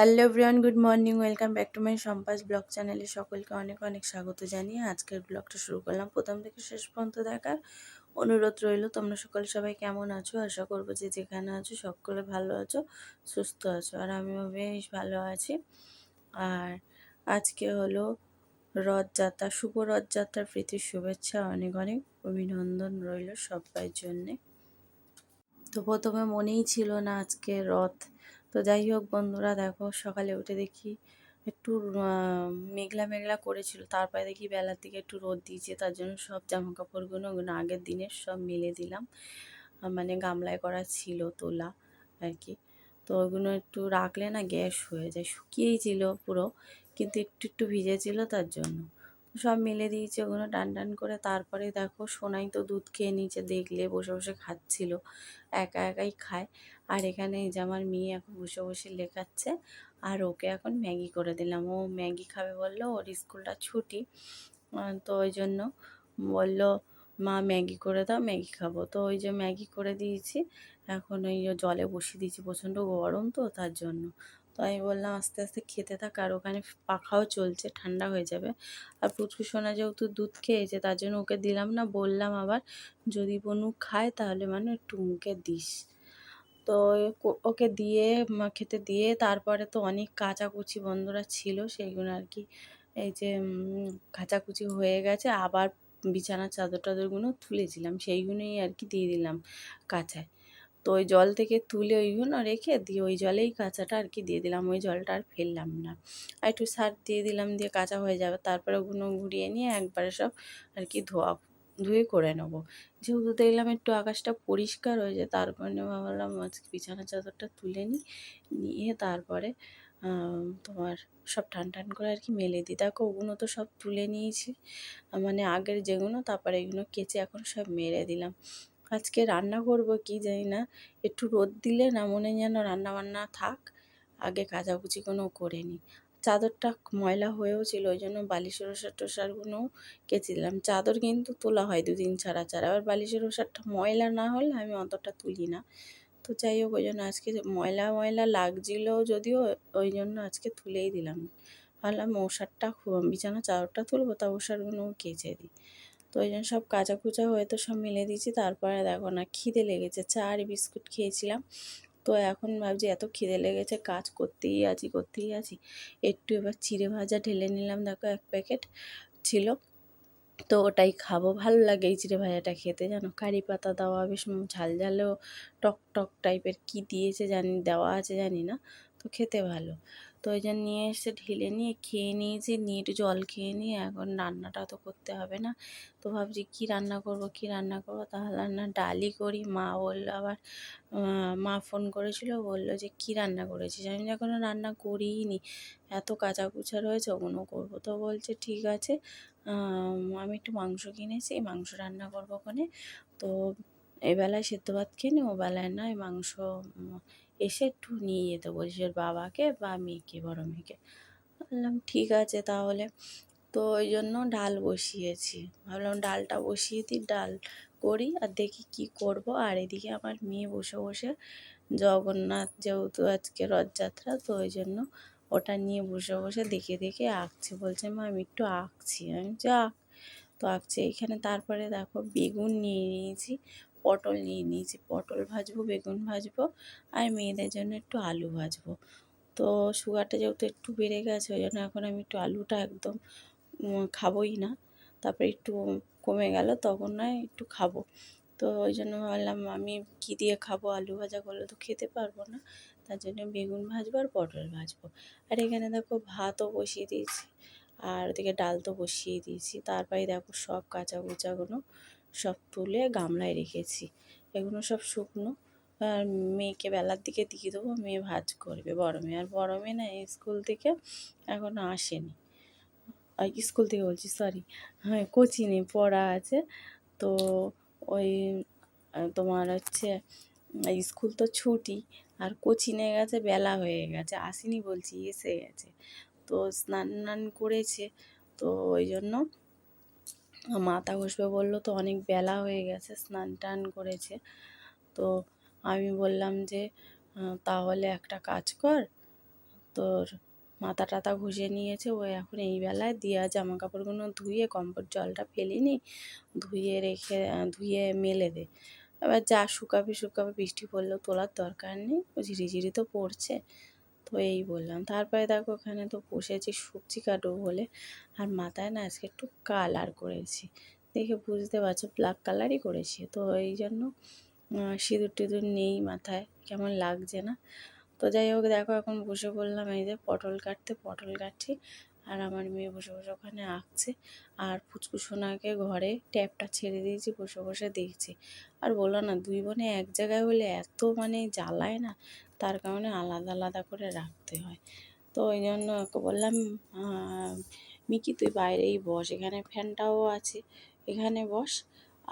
Hello everyone good morning welcome back to my সম্পাস blog চ্যানেলে সকলকে অনেক অনেক স্বাগত জানিয়ে আজকের ব্লগটা শুরু করলাম। প্রথম থেকে শেষ পর্যন্ত দেখার অনুরোধ রইল। তোমরা সকল সবাই কেমন আছো? আশা করব যে যেখানে আছো সকলে ভালো আছো, সুস্থ আছো। আর আমিও বেশ ভালো আছি। আর আজকে হলো রথযাত্রা, শুভ রথযাত্রার প্রীতির শুভেচ্ছা, অনেক অনেক অভিনন্দন রইল সবাই জন্যে। তো প্রথমে মনেই ছিল না আজকে রথ তো যাই হোক বন্ধুরা দেখো সকালে উঠে দেখি একটু মেঘলা মেঘলা করেছিল। তারপরে দেখি বেলার দিকে একটু রোদ দিয়েছে, তার জন্য সব জামা কাপড়গুলো ওগুলো আগের দিনের সব মেলে দিলাম। মানে গামলায় করা ছিল তোলা আর কি। তো ওইগুলো একটু রাখলে না গ্যাস হয়ে যায়। শুকিয়েই ছিল পুরো, কিন্তু একটু একটু ভিজেছিল তার জন্য। সব মেলে দিয়েছে, ওগুলো টান টান করে তারপরে দেখো সোনাই তো দুধ খেয়ে নিচে দেখলে বসে বসে খাচ্ছিল, একা একাই খায়। আর এখানে এই যে আমার মেয়ে এখন বসে বসে লেখাচ্ছে, আর ওকে এখন ম্যাগি করে দিলাম। ও ম্যাগি খাবে বলল, ওর স্কুলটা ছুটি তো ওই জন্য বলল, মা, ম্যাগি করে দাও, ম্যাগি খাব। তো ওই যে ম্যাগি করে দিয়েছি, এখন ওই জলে বসিয়ে দিয়েছি, প্রচণ্ড গরম তো তার জন্য। তো আমি বললাম, আস্তে আস্তে খেতে থাক আর ওখানে পাখাও চলছে, ঠান্ডা হয়ে যাবে। আর পুচকু সোনা যেহেতু দুধ খেয়েছে, তার জন্য ওকে দিলাম না, বললাম আবার, যদি বনু খায় তাহলে মানে একটু মুখে দিস। তো ওকে দিয়ে খেতে দিয়ে তারপরে তো অনেক কাচাকুচি বন্ধুরা ছিল, সেইগুলো আর কি, এই যে কাচাকুচি হয়ে গেছে, আবার বিছানার চাদর টাদরগুলো তুলেছিলাম সেইগুলোই আর কি দিয়ে দিলাম কাঁচায়। তো ওই জল থেকে তুলে ওইগুলো রেখে দিয়ে ওই জলেই কাঁচাটা আর কি দিয়ে দিলাম। ওই জলটা আর ফেললাম না। আর একটু সার দিয়ে দিলাম দিয়ে কাঁচা হয়ে যাবে। তারপরে ওগুলো ঘুরিয়ে নিয়ে একবারে সব আর কি ধোয়া, ধুয়ে করে নেব। যেহেতু দেখলাম একটু আকাশটা পরিষ্কার হয়েছে তার কারণে ভাবলাম আজকে বিছানা চাদরটা তুলে নিই। নিয়ে তারপরে তোমার সব টান টান করে আর কি মেলে দিই। দেখো ওগুলো তো সব তুলে নিয়েছি। মানে আগের যেগুলো, তারপরে এগুলো কেচে এখন সব মেরে দিলাম। আজকে রান্না করব কি জানি না। একটু রোদ দিলে না মনে যেন রান্না বান্না থাক, আগে কাচাকুচি কোনো করে নিই চাদরটা ময়লা হয়েও ছিল, ওই জন্য বালিশের ওষার টোষারগুলো কেচে দিলাম চাদর কিন্তু তোলা হয় দুদিন ছাড়া ছাড়া আবার বালিশের ওষারটা ময়লা না হলে আমি অতটা তুলি না। তো যাই হোক, ওই জন্য আজকে ময়লা ময়লা লাগছিল যদিও, ওই জন্য আজকে তুলেই দিলাম। ভাবলাম ওষারটা বিছানা চাদরটা তুলবো, তা ওষারগুলো কেচে দিই। তো ওই জন্য সব কাঁচা কুচা হয়ে তো সব মিলে দিয়েছি। তারপরে দেখো না, খিদে লেগেছে। চা আর বিস্কুট খেয়েছিলাম। তো এখন ভাবছি এত খিদে লেগেছে, কাজ করতেই আছি করতেই আছি। একটু এবার চিড়ে ভাজা ঢেলে নিলাম, দেখো এক প্যাকেট ছিল। তো ওটাই খাব। ভালো লাগে এই চিড়ে ভাজাটা খেতে, জানো? কারি পাতা দেওয়া, বেশ ঝাল ঝালেও টক টক টাইপের কি দিয়েছে জানি, দেওয়া আছে জানি না। তো খেতে ভালো। তো ওই জন্য নিয়ে এসে ঢেলে নিয়ে খেয়ে নিয়েছি নিয়ে একটু জল খেয়ে নিয়ে এখন রান্নাটা তো করতে হবে না। তো ভাবছি কি রান্না করব, কি রান্না করব? তাহলে রান্না ডালই করি। মা বলল আবার মা ফোন করেছিল, বলল যে কি রান্না করেছিস? আমি যখন রান্না করিই নি এত কাঁচা কুচা রয়েছে ওগুলো করব। তো বলছে ঠিক আছে, আমি একটু মাংস কিনেছি, মাংস রান্না করব ওখানে। তো এবেলায় সেদ্ধ ভাত খেয়ে নি ওবেলায় নয়, মাংস এসে একটু নিয়ে যেতে। বলছি ওর বাবাকে বা মেয়েকে, বড় মেয়েকে। বললাম, ঠিক আছে তাহলে। তো ওই জন্য ডাল বসিয়েছি। ভাবলাম, ডালটা বসিয়ে দিই, ডাল করি আর দেখি কি করব। আর এদিকে আমার মেয়ে বসে বসে জগন্নাথ যেহেতু আজকে রথযাত্রা, তো ওই জন্য ওটা নিয়ে বসে বসে দেখে দেখে আঁকছে। বলছে, মা, আমি একটু আঁকছি। আমি যা তো আঁকছে এখানে। তারপরে দেখো, বেগুন নিয়ে নিয়েছি। পটল নিয়ে নিয়েছি। পটল ভাজবো, বেগুন ভাজবো আর মেয়েদের জন্য একটু আলু ভাজবো। তো সুগারটা যেহেতু একটু বেড়ে গেছে, ওই জন্য এখন আমি একটু আলুটা একদম খাবোই না। তারপরে একটু কমে গেল, তখন নয়, একটু খাব। তো ওই জন্য ভাবলাম, আমি কী দিয়ে খাব? আলু ভাজা করলে তো খেতে পারব না। তার জন্য বেগুন ভাজবো আর পটল ভাজবো। আর এখানে দেখো ভাতও বসিয়ে দিয়েছি। আর ওদিকে ডাল তো বসিয়ে দিয়েছি। তারপরে দেখো সব কাঁচা কুচাগুলো সব তুলে গামলায় রেখেছি। এগুলো সব শুকনো। আর মেয়েকে বেলার দিকে দিয়ে দেবো, মেয়ে ভাজ করবে। বড় মেয়ে। আর বড় মেয়ে না, স্কুল থেকে এখনও আসেনি। স্কুল থেকে বলছি সরি হ্যাঁ কোচিংয়ে পড়া আছে। তো ওই তোমার হচ্ছে স্কুল তো ছুটি, আর কোচিংয়ে গেছে, বেলা হয়ে গেছে। আসেনি বলছি, এসে গেছে। তো স্নান করেছে। তো ওই জন্য মাথা ঘষবে বলল, তো অনেক বেলা হয়ে গেছে, স্নান টান করেছে। তো আমি বললাম যে তাহলে একটা কাজ কর। তোর মাথা টাথা ঘষে নিয়েছে, ও এখন এই বেলায় দিয়া জামা কাপড়গুলো ধুয়ে কম্পোর্ট জলটা ফেলিনি ধুয়ে রেখে ধুয়ে মেলে দে। এবার যা শুকাবে শুকাবে বৃষ্টি পড়লেও তোলার দরকার নেই। ও ঝিরিঝিরি তো পড়ছে। তো এই বললাম। তারপরে দেখো ওখানে তো বসেছি সবজি কাটবো বলে। আর মাথায় না আজকে একটু কালার করেছি। দেখে বুঝতে পারছ ব্ল্যাক কালারই করেছি। তো এই জন্য সিঁদুর টিঁদুর নেই মাথায়, কেমন লাগছে না? তো যাই হোক, দেখো এখন বসে বললাম এই যে পটল কাটতে, পটল কাটছি। আর আমার মেয়ে বসে বসে ওখানে আঁকছে। আর ফুচকুসোনাকে ঘরে ট্যাপটা ছেড়ে দিয়েছি, বসে বসে দেখছি। আর বলল না, দুই বোনে এক জায়গায় হলে এত মানে জ্বালায় না। তার কারণে আলাদা আলাদা করে রাখতে হয়। তো ওই জন্য ওকে বললাম মিকি তুই বাইরেই বস, এখানে ফ্যানটাও আছে, এখানে বস।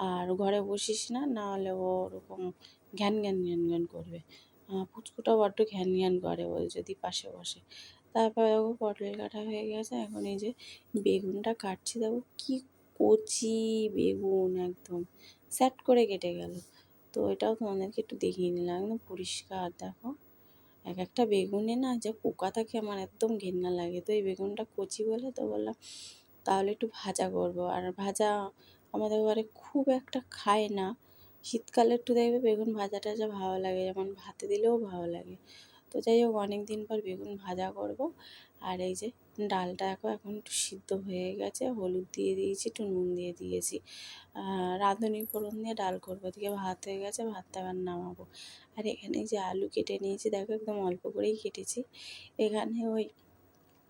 আর ঘরে বসিস না, নাহলে ও ওরকম ঘ্যান ঘ্যান ঘ্যান ঘ্যান করবে। পুচকুটাও বড্ড ঘ্যান ঘ্যান করে ও যদি পাশে বসে। তারপরে দেখো পটল কাটা হয়ে গেছে। এখন এই যে বেগুনটা কাটছি, দেখো কি কচি বেগুন একদম। স্যাট করে কেটে গেল। তো এটাও তোমাদেরকে একটু দেখিয়ে নিলাম, একদম পরিষ্কার দেখো। এক একটা বেগুনে না যে পোকা থাকে আমার একদম ঘেন্না লাগে। তো এই বেগুনটা কচি বলে তো বললাম, তাহলে একটু ভাজা করব। আর ভাজা আমাদের ঘরে খুব একটা খায় না। শীতকালে একটু দেখবে বেগুন ভাজা টাজা ভালো লাগে, যেমন ভাতে দিলেও ভালো লাগে। তো যাই হোক অনেক দিন পর বেগুন ভাজা করব। আর এই যে ডালটা এখন এখন একটু সিদ্ধ হয়ে গেছে, হলুদ দিয়ে দিয়েছি, একটু নুন দিয়ে দিয়েছি। রাঁধুনি ফোড়ন দিয়ে ডাল করব দিকে ভাত হয়ে গেছে, ভাতটা আবার নামাবো। আর এখানে যে আলু কেটে নিয়েছি, দেখো একদম অল্প করেই কেটেছি। এখানে ওই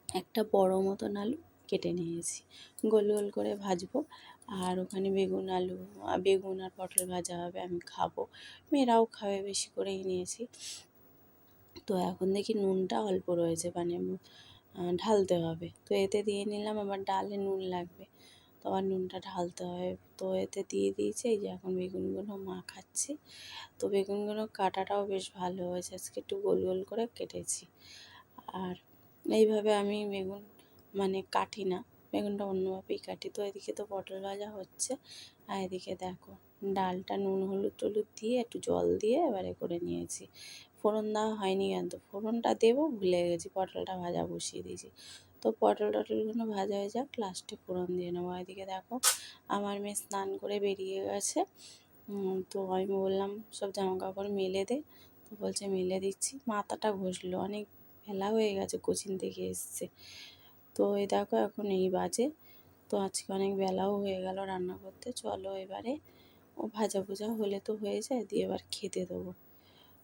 একটা বড় মতন আলু কেটে নিয়েছি। গোল গোল করে ভাজবো। আর ওখানে বেগুন আলু, বেগুন আর পটল ভাজা হবে, আমি খাব। মেয়েরাও খাবে, বেশি করেই নিয়েছি। তো এখন দেখি নুনটা অল্প রয়েছে মানে ঢালতে হবে। তো এতে দিয়ে নিলাম, আবার ডালে নুন লাগবে। তো আবার নুনটা ঢালতে হবে। তো এতে দিয়ে দিয়েছি, এই যে এখন বেগুনগুলো মা খাচ্ছি তো বেগুনগুলো কাটাটাও বেশ ভালো হয়েছে। আজকে একটু গোল গোল করে কেটেছি। আর এইভাবে আমি বেগুন মানে কাটি না, বেগুনটা অন্যভাবেই কাটি। তো এদিকে তো পটল ভাজা হচ্ছে। আর এদিকে দেখো, ডালটা নুন হলুদ টলুদ দিয়ে একটু জল দিয়ে এবারে করে নিয়েছি। ফোড়ন দেওয়া হয়নি কিন্তু ফোড়নটা দেবো, ভুলে গেছি, পটলটা ভাজা বসিয়ে দিয়েছি। তো পটল টটলগুলো ভাজা হয়ে যাক লাস্টে ফোড়ন দিয়ে নেব। এদিকে দেখো, আমার মেয়ে স্নান করে বেরিয়ে গেছে। তো আমি বললাম, সব জামা কাপড় মেলে দে। তো বলছে, মেলে দিচ্ছি। মাথাটা ঘষলো, অনেক বেলা হয়ে গেছে, কোচিন থেকে এসছে। তো এই দেখো, এখন এই বাজে। তো আজকে অনেক বেলাও হয়ে গেল রান্না করতে। চলো এবারে, ও ভাজা ভুজা হলে তো হয়ে যায়, দিয়ে এবার খেতে দেবো।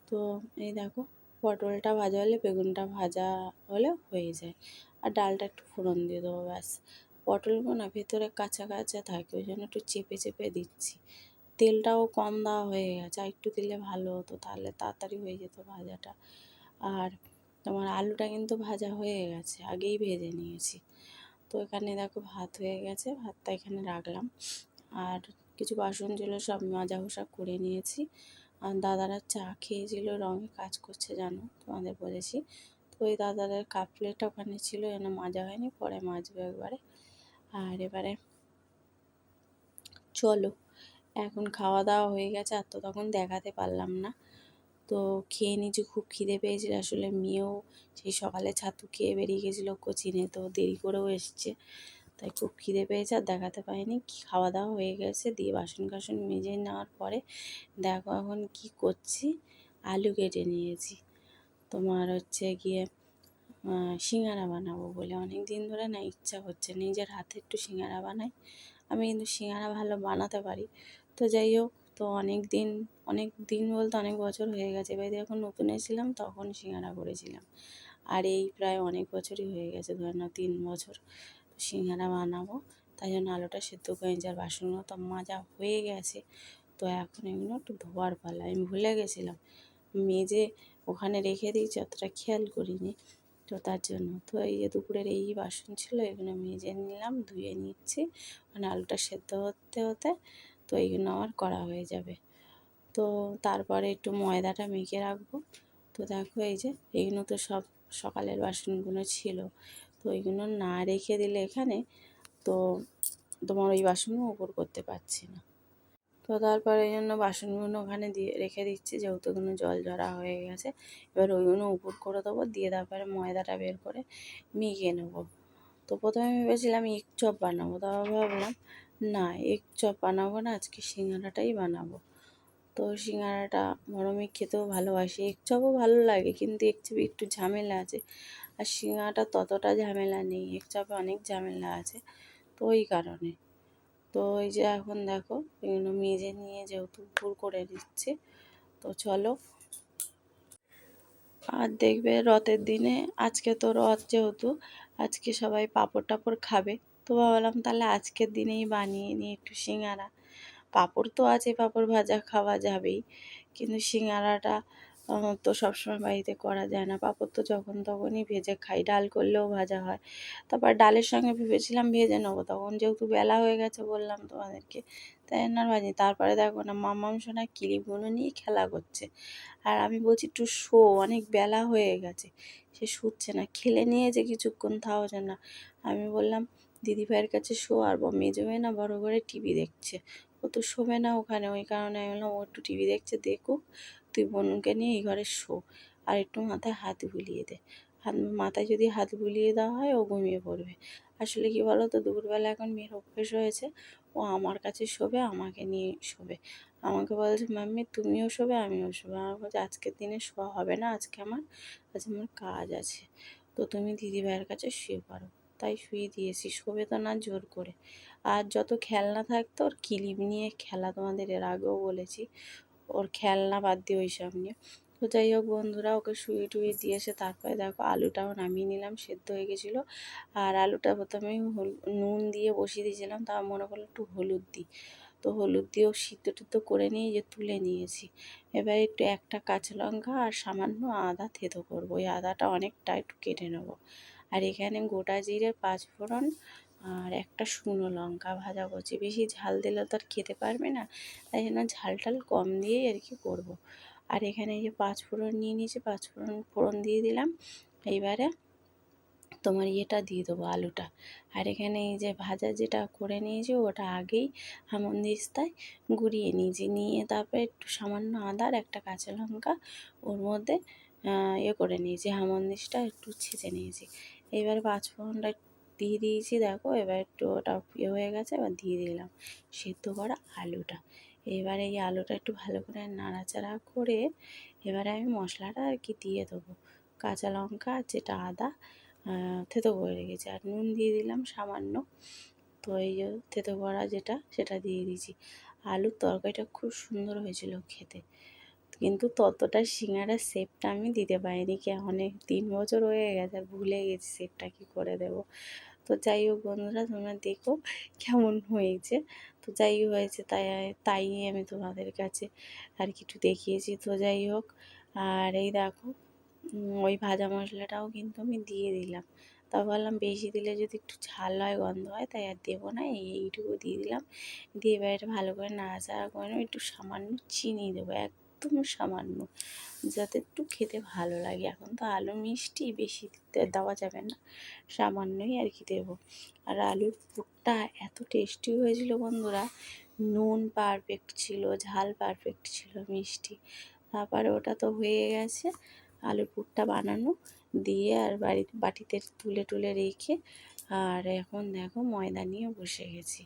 তো এই দেখো, পটলটা ভাজা হলে বেগুনটা ভাজা হলে হয়ে যায়। আর ডালটা একটু ফোড়ন দিয়ে দেবো, ব্যাস। পটলগুলো না ভেতরে কাঁচা কাঁচা থাকে, ওই জন্য একটু চেপে চেপে দিচ্ছি। তেলটাও কম দেওয়া হয়ে গেছে, আর একটু দিলে ভালো হতো, তাহলে তাড়াতাড়ি হয়ে যেত ভাজাটা। আর তোমার আলুটা কিন্তু ভাজা হয়ে গেছে, আগেই ভেজে নিয়েছি। তো এখানে দেখো ভাত হয়ে গেছে, ভাতটা এখানে রাখলাম। আর কিছু বাসন ছিল, সব মাজা ঘষা করে নিয়েছি। আর দাদারা চা খেয়েছিল, রঙে কাজ করছে জানো তোমাদের বলেছি। তো ওই দাদাদের কাপ প্লেটটা ওখানে ছিল যেন মাজা হয়নি, পরে মাজবে একবারে। আর এবারে চলো, এখন খাওয়া দাওয়া হয়ে গেছে, আর তো তখন দেখাতে পারলাম না। তো খেয়ে নিয়েছি, খুব খিদে পেয়েছিল আসলে। মেয়েও সেই সকালে ছাতু খেয়ে বেরিয়ে গেছিল কোচিনে তো দেরি করেও এসছে। তাই খুব খিদে পেয়েছে আর দেখাতে পাইনি খাওয়া দাওয়া হয়ে গেছে, দিয়ে বাসন কাসন মেজে নেওয়ার পরে দেখো এখন কি করছি। আলু কেটে নিয়েছি। তোমার হচ্ছে গিয়ে সিঙ্গারা বানাবো বলে। অনেক দিন ধরে না ইচ্ছা হচ্ছে নিজের হাতে একটু সিঙ্গারা বানাই। আমি কিন্তু সিঙ্গারা ভালো বানাতে পারি। তো যাই হোক, তো অনেক দিন অনেক দিন বলতে অনেক বছর হয়ে গেছে। এবার যখন নতুন এসেছিলাম তখন সিঙ্গারা করেছিলাম। আর এই প্রায় অনেক বছরই হয়ে গেছে, ধরে না তিন বছর। সিঙ্গারা বানাবো। তাই জন্য আলুটা সেদ্ধ করে নিয়েছি। আর বাসনগুলো তো মাজা হয়ে গেছে। তো এখন এগুলো একটু ধোয়ার পালা। আমি ভুলে গেছিলাম। মেজে ওখানে রেখে দিয়েছি, অতটা খেয়াল করিনি। তো তার জন্য। তো এই যে দুপুরের এই বাসন ছিল, এগুলো মেজে নিলাম, ধুয়ে নিচ্ছি। মানে আলুটা সেদ্ধ হতে হতে তো এইগুলো আমার করা হয়ে যাবে। তো তারপরে একটু ময়দাটা মেখে রাখব। তো দেখো এই যে এইগুলো তো সব সকালের বাসনগুলো ছিল। তো ওইগুলো না রেখে দিলে এখানে তো তোমার ওই বাসনও উপর করতে পারছি না। তো তারপরে এই জন্য বাসনগুলো ওখানে দিয়ে রেখে দিচ্ছি, যেহেতু ওগুলো জল ঝরা হয়ে গেছে। এবার ওইগুলো উপর করে দেবো, দিয়ে তারপরে ময়দাটা বের করে মিশিয়ে নেব। তো প্রথমে ভেবেছিলাম এক চপ বানাবো, তারপর ভাবলাম না, এক চপ বানাবো না, আজকে সিঙ্গারাটাই বানাবো। তো সিঙ্গারাটা মেয়ে খেতেও ভালোবাসি, এক চপও ভালো লাগে, কিন্তু এক চপ একটু ঝামেলা আছে। আর সিঙ্গারাটা ততটা ঝামেলা নেই এক চাপে অনেক ঝামেলা আছে, তো ওই কারণে। তো ওই যে এখন দেখো, এগুলো মেজে নিয়ে যেহেতু পুর করে দিচ্ছে তো চলো। আর দেখবে রথের দিনে, আজকে তো রথ যেহেতু, আজকে সবাই পাঁপড় টাপড় খাবে, তো ভাবলাম তাহলে আজকের দিনেই বানিয়ে নিই একটু সিঙ্গারা পাঁপড় তো আছে, পাঁপড় ভাজা খাওয়া যাবেই, কিন্তু সিঙ্গারাটা তো সবসময় বাড়িতে করা যায় না। পাঁপড় তো যখন তখনই ভেজে খাই। ডাল করলেও ভাজা হয়। তারপর ডালের সঙ্গে ভেবেছিলাম ভেজে নেব। তখন যেহেতু বেলা হয়ে গেছে বললাম তোমাদেরকে, তাই না ভাজি তারপরে দেখো না মামাম সোনা কিলিপগুলো নিয়ে খেলা করছে। আর আমি বলছি, একটু শো, অনেক বেলা হয়ে গেছে। সে শুচ্ছে না। খেলে নিয়েছে কিছুক্ষণ তাও না। আমি বললাম দিদিভাইয়ের কাছে শো আর মেজো মেয়ে না বড় করে টিভি দেখছে। ও তো শোবে না ওখানে। ওই কারণে আমি বললাম, ও একটু টিভি দেখছে, দেখুক। তুই বোনকে নিয়ে এই ঘরে শো আর একটু মাথায় হাত বুলিয়ে দে। হাত মাথায় যদি হাত বুলিয়ে দেওয়া হয়, ও ঘুমিয়ে পড়বে। আসলে কি বলো তো দুপুরবেলা এখন মেয়ের অভ্যেস হয়েছে। ও আমার কাছে শোবে, আমাকে নিয়ে শোবে। আমাকে বলছে, মাম্মি, তুমিও শোবে, আমিও শোবে। আমার বলছে, আজকের দিনে শোয়া হবে না, আজকে আমার আজকে আমার কাজ আছে। তো তুমি দিদিভাইয়ের কাছে শুয়ে পারো তাই শুয়ে দিয়েছি, শোবে তো না জোর করে। আর যত খেলনা থাকতো, ওর কিলিপ নিয়ে খেলা তোমাদের এর আগেও বলেছি। ওর খেলনা বাদ দিয়ে ওই সব নিয়ে। তো যাই হোক বন্ধুরা, ওকে শুয়ে টুয়ে দিয়ে এসে তারপরে দেখো আলুটাও নামিয়ে নিলাম, সেদ্ধ হয়ে গেছিল। আর আলুটা প্রথমে নুন দিয়ে বসিয়ে দিয়েছিলাম, তা মনে করল একটু হলুদ দিই। তো হলুদ দিয়েও সিদ্ধ টিদ্ধ করে নিয়ে যে তুলে নিয়েছি। এবার একটু একটা কাঁচা লঙ্কা আর সামান্য আদা থেতো করব, ওই আদাটা অনেকটা একটু কেটে নেব। আর এখানে গোটা জিরে পাঁচ ফোড়ন আর একটা শুকনো লঙ্কা ভাজা করছি বেশি ঝাল দিলে তো আর খেতে পারবে না। তাই জন্য ঝাল টাল কম দিয়েই আর কি করব। আর এখানে এই যে পাঁচ ফোড়ন নিয়ে নিয়েছি, পাঁচ ফোড়ন ফোড়ন দিয়ে দিলাম। এইবারে তোমার ইয়েটা দিয়ে দেবো, আলুটা। আর এখানে এই যে ভাজা যেটা করে নিয়েছি, ওটা আগেই হামন্দিস্তায় গুঁড়িয়ে নিয়েছি। নিয়ে তারপরে একটু সামান্য আদার একটা কাঁচা লঙ্কা ওর মধ্যে ইয়ে করে নিয়েছি। হামন্দিসটা একটু ছেঁচে নিয়েছি। এবার পাঁচফোড়নটা দিয়ে দিয়েছি, দেখো। এবার একটু ওটা ইয়ে হয়ে গেছে, এবার দিয়ে দিলাম সেদ্ধ করা আলুটা। এবার এই আলুটা একটু ভালো করে নাড়াচাড়া করে এবারে আমি মশলাটা আর কি দিয়ে দেবো। কাঁচা লঙ্কা, যেটা আদা থেতো করে রেখেছি। আর নুন দিয়ে দিলাম সামান্য। তো এই যে থেতো করা যেটা, সেটা দিয়ে দিয়েছি। আলুর তরকারিটা খুব সুন্দর হয়েছিল খেতে। কিন্তু ততটা সিঙ্গারার শেপটা আমি দিতে পারিনি। কে অনেক তিন বছর হয়ে গেছে, ভুলে গেছি শেপটা কী করে দেবো? তো যাই হোক বন্ধুরা, তোমরা দেখো কেমন হয়েছে। তো যাই হয়েছে তাই তাই আমি তোমাদের কাছে আর কিছু দেখিয়েছি। তো যাই হোক, আর এই দেখো ওই ভাজা মশলাটাও কিন্তু আমি দিয়ে দিলাম। তা বললাম বেশি দিলে যদি একটু ঝাল হয়, গন্ধ হয়, তাই আর দেবো না। এইটুকু দিয়ে দিলাম। দিয়ে এবার ভালো করে নাড়াচাড়া করে একটু সামান্য চিনি দেবো একদম সামান্য। যাতে একটু খেতে ভালো লাগে। এখন তো আলু মিষ্টি বেশি দেওয়া যাবে না। সামান্যই আর কি দেবো। আর আলুর পুরটা এত টেস্টি হয়েছিল বন্ধুরা। নুন পারফেক্ট ছিল, ঝাল পারফেক্ট ছিল, মিষ্টি। তারপরে ওটা তো হয়ে গেছে। আলুর পুরটা বানানো। দিয়ে আর বাড়ি, বাটিতে তুলে তুলে রেখে আর এখন দেখো ময়দা নিয়ে বসে গেছি।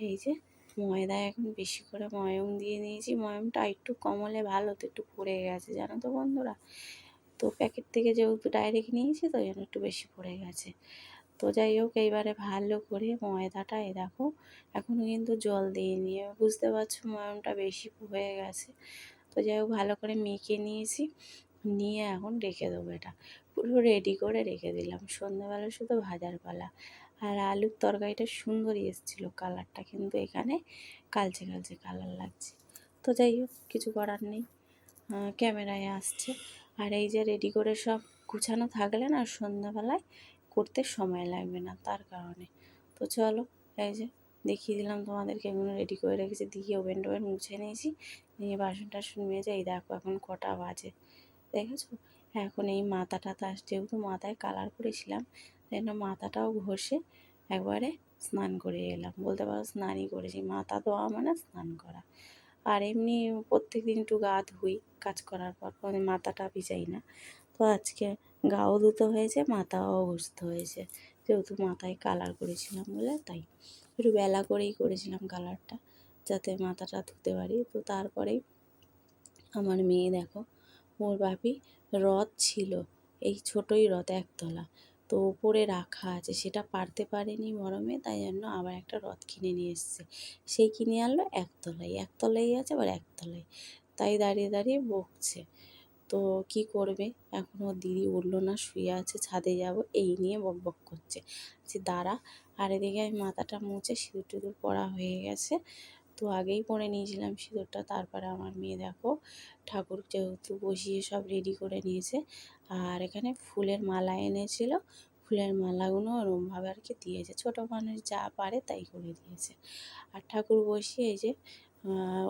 এই যে ময়দা এখন বেশি করে ময়ম দিয়ে নিয়েছি। ময়মটা একটু কম হলে ভালো, তো একটু পড়ে গেছে, জানো তো বন্ধুরা? তো প্যাকেট থেকে যেহেতু ডাইরেক্ট নিয়েছি, তো যেন একটু বেশি পড়ে গেছে। তো যাই হোক, এইবারে ভালো করে ময়দাটা এ দেখো এখনও কিন্তু জল দিয়ে নিয়ে বুঝতে পারছ ময়মটা বেশি হয়ে গেছে। তো যাই হোক, ভালো করে মেখে নিয়েছি। নিয়ে এখন রেখে দেবো এটা। পুরো রেডি করে রেখে দিলাম। সন্ধ্যাবেলা শুধু ভাজার পালা। আর আলুর তরকারিটা সুন্দরই এসেছিল কালারটা, কিন্তু এখানে কালচে কালচে কালার লাগছে। তো যাই হোক, কিছু করার নেই। ক্যামেরায় আসছে। আর এই যে রেডি করে সব গুছানো থাকলে না সন্ধ্যাবেলায় করতে সময় লাগবে না, তার কারণে। তো চলো, এই যে দেখিয়ে দিলাম তোমাদেরকে এগুলো রেডি করে রেখেছি। দিয়ে ওভেন টোভেন মুছে নিয়েছি। নিয়ে বাসন টাসন মেজে, এই দেখো এখন কটা বাজে। দেখেছ? এখন এই মাথা টাথা, যেহেতু মাথায় কালার করেছিলাম যেন মাথাটাও ঘষে একবারে স্নান করে এলাম। বলতে পারো স্নানই করেছি, মাথা ধোয়া মানে স্নান করা। আর এমনি প্রত্যেক দিন একটু গা ধুই, কাজ করার পর মানে মাথাটা ভিজাই না। তো আজকে গাও ধুতে হয়েছে, মাথাও ঘষতে হয়েছে। যেহেতু মাথায় কালার করেছিলাম বলে, তাই একটু বেলা করেই করেছিলাম কালারটা, যাতে মাথাটা ধুতে পারি। তো তারপরেই আমার মেয়ে দেখো, ওর বাপি রথ ছিল, এই ছোটোই রথ একতলা। তো ওপরে রাখা আছে। সেটা পারতে পারেনি মরমে, তাই জন্য আবার একটা রথ কিনে নিয়ে এসছে। সেই কিনে আনলো একতলায় একতলায় আছে, আবার একতলায় তাই দাঁড়িয়ে দাঁড়িয়ে বকছে। তো কি করবে? এখন ওর দিদি উঠল না, শুয়ে আছে, ছাদে যাব। এই নিয়ে বক বক করছে। যে দাঁড়া। আর এদিকে আমি মাথাটা মুছে সিঁদুর টিঁদুর পরা হয়ে গেছে। তো আগেই পরে নিয়েছিলাম সিঁদুরটা, তারপরে আমার মেয়ে দেখো ঠাকুর যেহেতু বসিয়ে সব রেডি করে নিয়েছে। আর এখানে ফুলের মালা এনেছিল, ফুলের মালাগুলো ওরমভাবে আর কি দিয়েছে। ছোটো মানুষ যা পারে তাই করে দিয়েছে। আর ঠাকুর বসিয়ে এই যে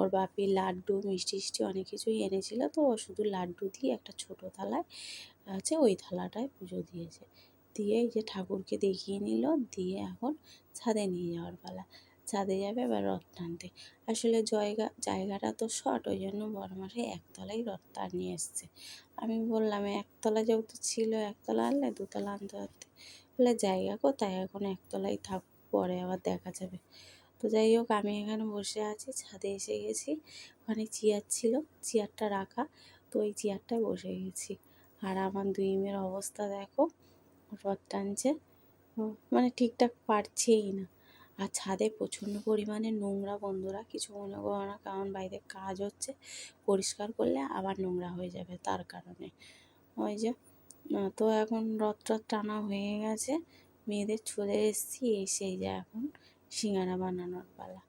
ওর বাপি লাড্ডু, মিষ্টি টিষ্টি অনেক কিছুই এনেছিল। তো ও শুধু লাড্ডু দিয়ে একটা ছোট থালায় আছে, ওই থালাটায় পুজো দিয়েছে। দিয়ে এই যে ঠাকুরকে দেখিয়ে নিল, দিয়ে এখন ছাদে নিয়ে যাওয়ার পালা। ছাদে যাবে এবার রথ টানতে। আসলে জায়গা, জায়গাটা তো শর্ট ওই জন্য বড় মাসে একতলাই রথ নিয়ে এসছে। আমি বললাম, একতলা যেহেতু ছিল, একতলা আনলে দুতলা আনতে পারতে। বলে, জায়গা কোথায়? এখন একতলাই থাক, পরে আবার দেখা যাবে। তো যাই হোক, আমি এখানে বসে আছি, ছাদে এসে গেছি। ওখানে চেয়ার ছিল চেয়ারটা রাখা, তো ওই চেয়ারটায় বসে গেছি। আর আমার দুই মেয়ের অবস্থা দেখো, রথ টানছে। মানে ঠিকঠাক পারছেই না। আর ছাদে প্রচণ্ড পরিমাণে নোংরা বন্ধুরা, কিছু মনে করো না, কারণ বাইরে কাজ হচ্ছে, পরিষ্কার করলে আবার নোংরা হয়ে যাবে তার কারণে। ওই যে তো এখন রথ টানা হয়ে গেছে, মেয়েদের চলে এসেছি এসেই যে এখন সিঙ্গারা বানানোর পালা।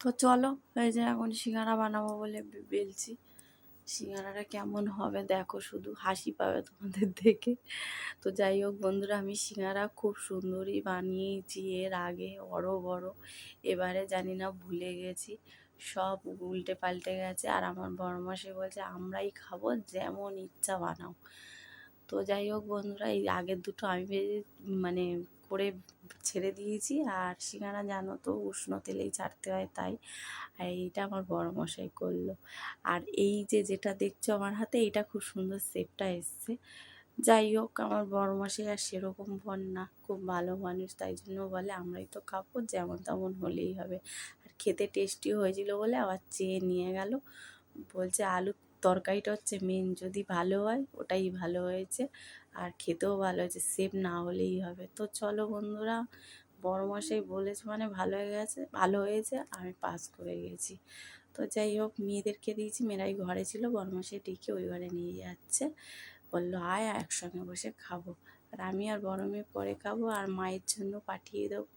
তো চলো, এই যে এখন সিঙ্গারা বানাবো বলে বেলছি। সিঙ্গারাটা কেমন হবে? দেখো, শুধু হাসি পাবে তোমাদের দেখে। তো যাই হোক বন্ধুরা, আমি সিঙ্গারা খুব সুন্দরই বানিয়েছি এর আগে, বড় বড়। এবারে জানি না ভুলে গেছি। সব উল্টে পাল্টে গেছে। আর আমার বড় মাসে বলছে, আমরাই খাব, যেমন ইচ্ছা বানাও। তো যাই হোক বন্ধুরা, এই আগের দুটো আমি মানে করে ছেড়ে দিয়েছি। আর সিঙ্গারা জানো তো, উষ্ণ তেলেই ছাড়তে হয় তাই। আর এইটা আমার বড় মশাই করল। আর এই যে যেটা দেখছ আমার হাতে, এটা খুব সুন্দর শেপটা এসছে। যাই হোক, আমার বড় মাসে আর সেরকম বল না, খুব ভালো মানুষ, তাই জন্য বলে আমরাই তো খাব, যেমন তেমন হলেই হবে। আর খেতে টেস্টি হয়েছিল বলে আবার চেয়ে নিয়ে গেল। বলছে আলুর তরকারিটা হচ্ছে মেন যদি ভালো হয়, ওটাই ভালো হয়েছে। আর খেতেও ভালো হয়েছে সেভ না হলেই হবে। তো চলো বন্ধুরা, বড় মশাই বলেছে মানে ভালো হয়ে গেছে, ভালো হয়েছে, আমি পাস করে গেছি। তো যাই হোক মেয়েদেরকে দিয়েছি, মেয়েরাই ঘরে ছিল, বড় মশাই ডেকে ওই ঘরে নিয়ে যাচ্ছে। বলল, আয় একসঙ্গে বসে খাব। আর আমি আর বড় মেয়ে পরে খাব, আর মায়ের জন্য পাঠিয়ে দেবো।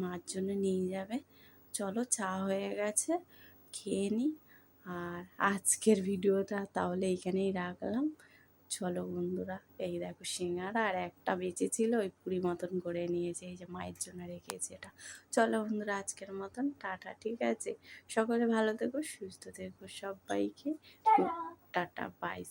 মার জন্য নিয়ে যাবে। চলো, চা হয়ে গেছে, খেয়ে নিই আর আজকের ভিডিওটা তাহলে এইখানেই রাখলাম। চলো বন্ধুরা এই দেখো সিঙ্গারা আর একটা বেঁচে ছিল ওই পুরি মতন করে নিয়েছে এই যে মায়ের জন্য রেখেছে এটা। চলো বন্ধুরা আজকের মতন টাটা ঠিক আছে? সকলে ভালো থেকো সুস্থ থেকো সবাইকে। টাটা। বাই